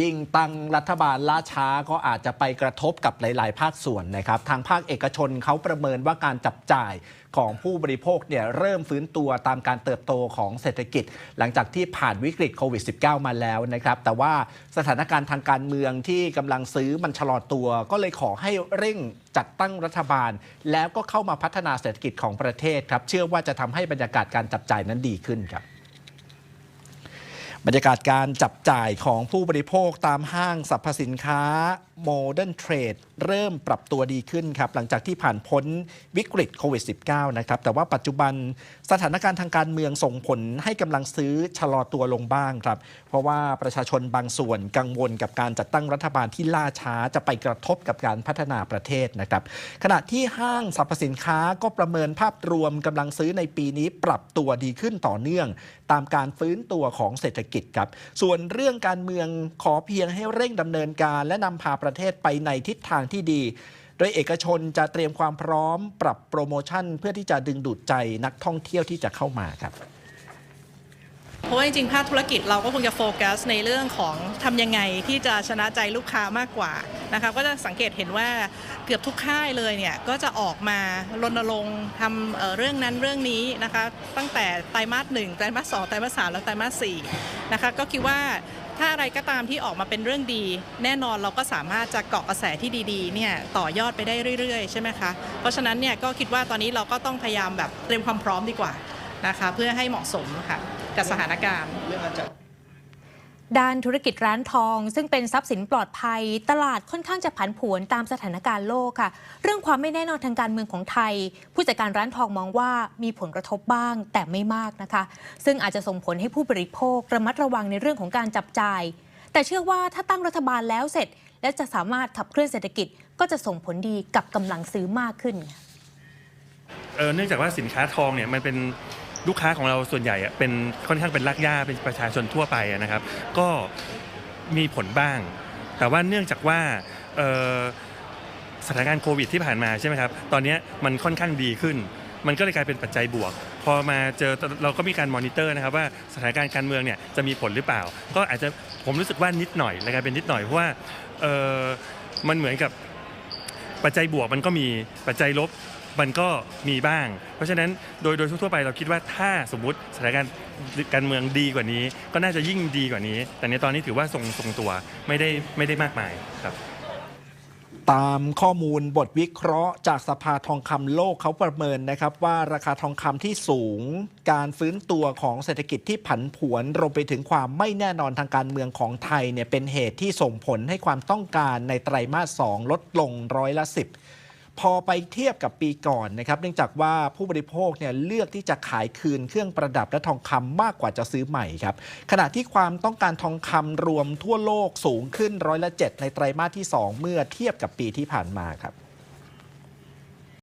ยิ่งตั้งรัฐบาลล่าช้าก็อาจจะไปกระทบกับหลาย ๆ ภาคส่วนนะครับ ทางภาคเอกชนเขาประเมินว่าการจับจ่ายของผู้บริโภคเนี่ยเริ่มฟื้นตัวตามการเติบโตของเศรษฐกิจ หลังจากที่ผ่านวิกฤตโควิด -19 มาแล้วนะครับ แต่ว่าสถานการณ์ทางการเมืองที่กำลังซื้อมันชะลอตัว ก็เลยขอให้เร่งจัดตั้งรัฐบาล แล้วก็เข้ามาพัฒนาเศรษฐกิจของประเทศครับ เชื่อว่าจะทำให้บรรยากาศการจับจ่ายนั้นดีขึ้นครับ บรรยากาศการจับจ่ายของผู้บริโภคตามห้างสรรพสินค้า Modern Trade เริ่มปรับตัวดีขึ้นครับ หลังจากที่ผ่านพ้นวิกฤตโควิด -19 นะครับ แต่ว่าปัจจุบันสถานการณ์ทางการเมืองส่งผลให้กำลังซื้อชะลอตัวลงบ้างครับ เพราะว่าประชาชนบางส่วนกังวลกับการจัดตั้งรัฐบาลที่ล่าช้าจะไปกระทบกับการพัฒนาประเทศนะครับ ขณะที่ห้างสรรพสินค้าก็ประเมินภาพรวมกำลังซื้อในปีนี้ปรับตัวดีขึ้นต่อเนื่อง ตามการฟื้นตัวของเศรษฐกิจครับ ส่วนเรื่องการเมืองขอเพียงให้เร่งดำเนินการ และนำพาประเทศไปในทิศทางที่ดี โดยเอกชนจะเตรียมความพร้อมปรับโปรโมชั่น เพื่อที่จะดึงดูดใจนักท่องเที่ยวที่จะเข้ามาครับ เพราะว่าจริงๆ ภาคธุรกิจเราก็คงจะโฟกัสในเรื่องของทำยังไงที่จะชนะใจลูกค้ามากกว่านะคะก็จะสังเกตเห็นว่าเกือบทุกค่ายเลยเนี่ยก็จะออกมารณรงค์ทำเอ่อเรื่องนั้นเรื่องนี้นะคะตั้งแต่ไตรมาสหนึ่งไตรมาสสองไตรมาสสามแล้วไตรมาสสี่นะคะก็คิดว่าถ้าอะไรก็ตามที่ออกมาเป็นเรื่องดี แน่นอนเราก็สามารถจะเกาะกระแสที่ดีๆเนี่ยต่อยอดไปได้เรื่อยๆ ใช่ไหมคะ เพราะฉะนั้นเนี่ยก็คิดว่าตอนนี้เราก็ต้องพยายามแบบเตรียมความพร้อมดีกว่า นะคะเพื่อให้เหมาะสมค่ะกับสถานการณ์ด้านธุรกิจร้านทอง ซึ่งเป็นทรัพย์สินปลอดภัย ตลาดค่อนข้างจะผันผวนตามสถานการณ์โลกค่ะ เรื่องความไม่แน่นอนทางการเมืองของไทย ผู้จัดการร้านทองมองว่ามีผลกระทบบ้างแต่ไม่มากนะคะ ซึ่งอาจจะส่งผลให้ผู้บริโภคระมัดระวังในเรื่องของการจับจ่าย แต่เชื่อว่าถ้าตั้งรัฐบาลแล้วเสร็จ และจะสามารถขับเคลื่อนเศรษฐกิจ ก็จะส่งผลดีกับกำลังซื้อมากขึ้นเอ่อเนื่องจากว่าสินค้าทองเนี่ยมันเป็น ลูกค้าของเราส่วนใหญ่เป็นค่อนข้างเป็นรากหญ้าเป็นประชาชนทั่วไปนะครับ ก็มีผลบ้าง แต่ว่าเนื่องจากว่าสถานการณ์โควิดที่ผ่านมาใช่ไหมครับ ตอนนี้มันค่อนข้างดีขึ้น มันก็เลยกลายเป็นปัจจัยบวก พอมาเจอเราก็มีการมอนิเตอร์นะครับว่าสถานการณ์การเมืองเนี่ยจะมีผลหรือเปล่า ก็อาจจะผมรู้สึกว่านิดหน่อยและกลายเป็นนิดหน่อยเพราะว่ามันเหมือนกับปัจจัยบวกมันก็มีปัจจัยลบ มันก็มีบ้าง เพราะฉะนั้นโดยโดยทั่วไปเราคิดว่าถ้าสมมุติสถานการณ์การเมืองดีกว่านี้ ก็น่าจะยิ่งดีกว่านี้ แต่ในตอนนี้ถือว่าทรงทรงตัวไม่ได้ไม่ได้มากมายครับตามข้อมูลบทวิเคราะห์จากสภาทองคำโลกเขาประเมินนะครับ ว่าราคาทองคำที่สูง การฟื้นตัวของเศรษฐกิจที่ผันผวนรวมไปถึงความไม่แน่นอนทางการเมืองของไทยเนี่ยเป็นเหตุที่ส่งผลให้ความต้องการในไตรมาส2ลดลงร้อยละ10 พอไปเทียบกับปีก่อนนะครับ เนื่องจากว่าผู้บริโภคเนี่ยเลือกที่จะขายคืนเครื่องประดับและทองคำมากกว่าจะซื้อใหม่ครับ ขณะที่ความต้องการทองคำรวมทั่วโลกสูงขึ้นร้อยละ7ในไตรมาสที่ 2 เมื่อเทียบกับปีที่ผ่านมาครับ